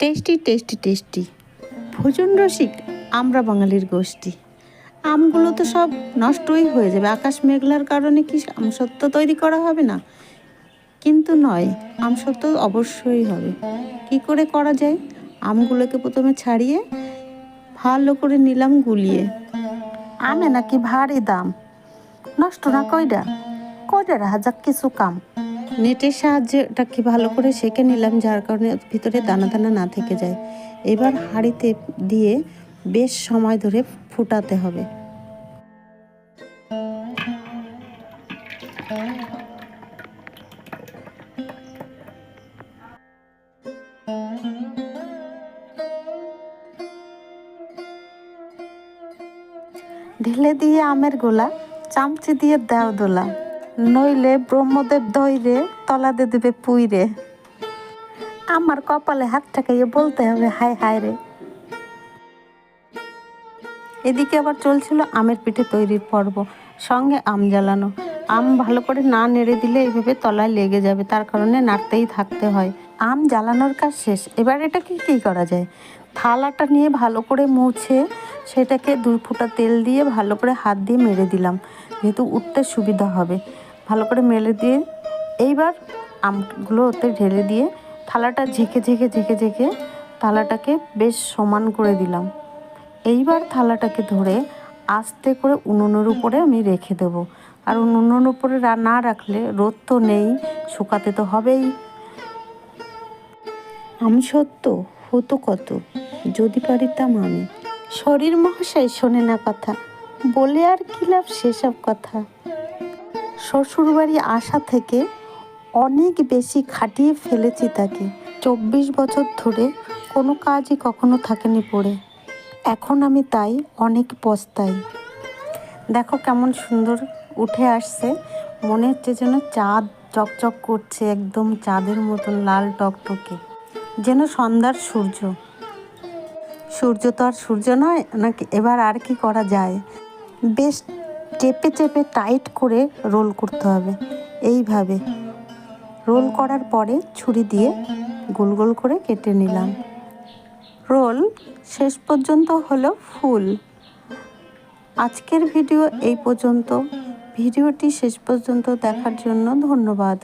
Tasty tasty tasty. ভোজন রসিক, আমরা বাঙালির গোষ্ঠী। আমগুলো তো সব নষ্টই হয়ে যাবে। আকাশ মেঘলার কারণে কি আমসত্ত্ব তৈরি করা হবে না? কিন্তু নয়, আমসত্ত্ব অবশ্যই হবে। কি করে করা যায়? আমগুলোকে প্রথমে ছাড়িয়ে, ভালো করে নিলাম গুলিয়ে। আমে নাকি ভারী দাম? নষ্ট না কয়টা কয়টা হাজার কিছু কাম? নেটের সাহায্যে ওটাকে ভালো করে সেঁকে নিলাম, যার কারণে ভিতরে দানা দানা না থেকে যায়। এবার হাঁড়িতে দিয়ে বেশ সময় ধরে ফুটাতে হবে। ঢেলে দিয়ে আমের গোলা, চামচি দিয়ে দেও দোলা। নইলে ব্রহ্মদেব দইরে তলাতে দেবে পুইরে। আমার কপালে হাত ঠাকাইয়ে বলতে হবে, হায় হায় রে। এদিকে আবার চলছিল আমের পিঠে তৈরির পর্ব, সঙ্গে আম জ্বালানো। আম ভালো করে না নেড়ে দিলে এইভাবে তলায় লেগে যাবে, তার কারণে নাড়তেই থাকতে হয়। আম জ্বালানোর কাজ শেষ, এবার এটা কি কী করা যায়? থালাটা নিয়ে ভালো করে মুছে সেটাকে দুই ফোঁটা তেল দিয়ে ভালো করে হাত দিয়ে মেরে দিলাম, যেহেতু উঠতে সুবিধা হবে। ভালো করে মেলে দিয়ে এইবার আমগুলো ওতে ঢেলে দিয়ে থালাটা ঝেঁকে ঝেঁকে ঝেঁকে ঝেঁকে থালাটাকে বেশ সমান করে দিলাম। এইবার থালাটাকে ধরে আস্তে করে উনুনের উপরে আমি রেখে দেব। আর উনুনের উপরে না রাখলে রোদ তো নেই, শুকাতে তো হবেই। আমি সত্য, হতো কত, যদি পারিতাম আমি। শরীর মহাশয় শোনে না কথা, বলে আর কি লাভ সেসব কথা? শ্বশুরবাড়ি আসা থেকে অনেক বেশি খাটিয়ে ফেলেছি তাকে। চব্বিশ বছর ধরে কোনো কাজই কখনো থাকেনি পড়ে। এখন আমি তাই অনেক পস্তাই। দেখো কেমন সুন্দর উঠে আসছে। মনে হচ্ছে যেন চাঁদ চকচক করছে, একদম চাঁদের মতন লাল টকটকে। যেন সন্ধ্যার সূর্য। সূর্য তো আর সূর্য নয়, নাকি এবার আর কি করা যায়? বেশ চেপে চেপে টাইট করে রোল করতে হবে। এইভাবে। রোল করার পরে ছুরি দিয়ে গোল গোল করে কেটে নিলাম। রোল শেষ পর্যন্ত হলো ফুল আজকের ভিডিও এই পর্যন্ত। ভিডিওটি শেষ পর্যন্ত দেখার জন্য ধন্যবাদ।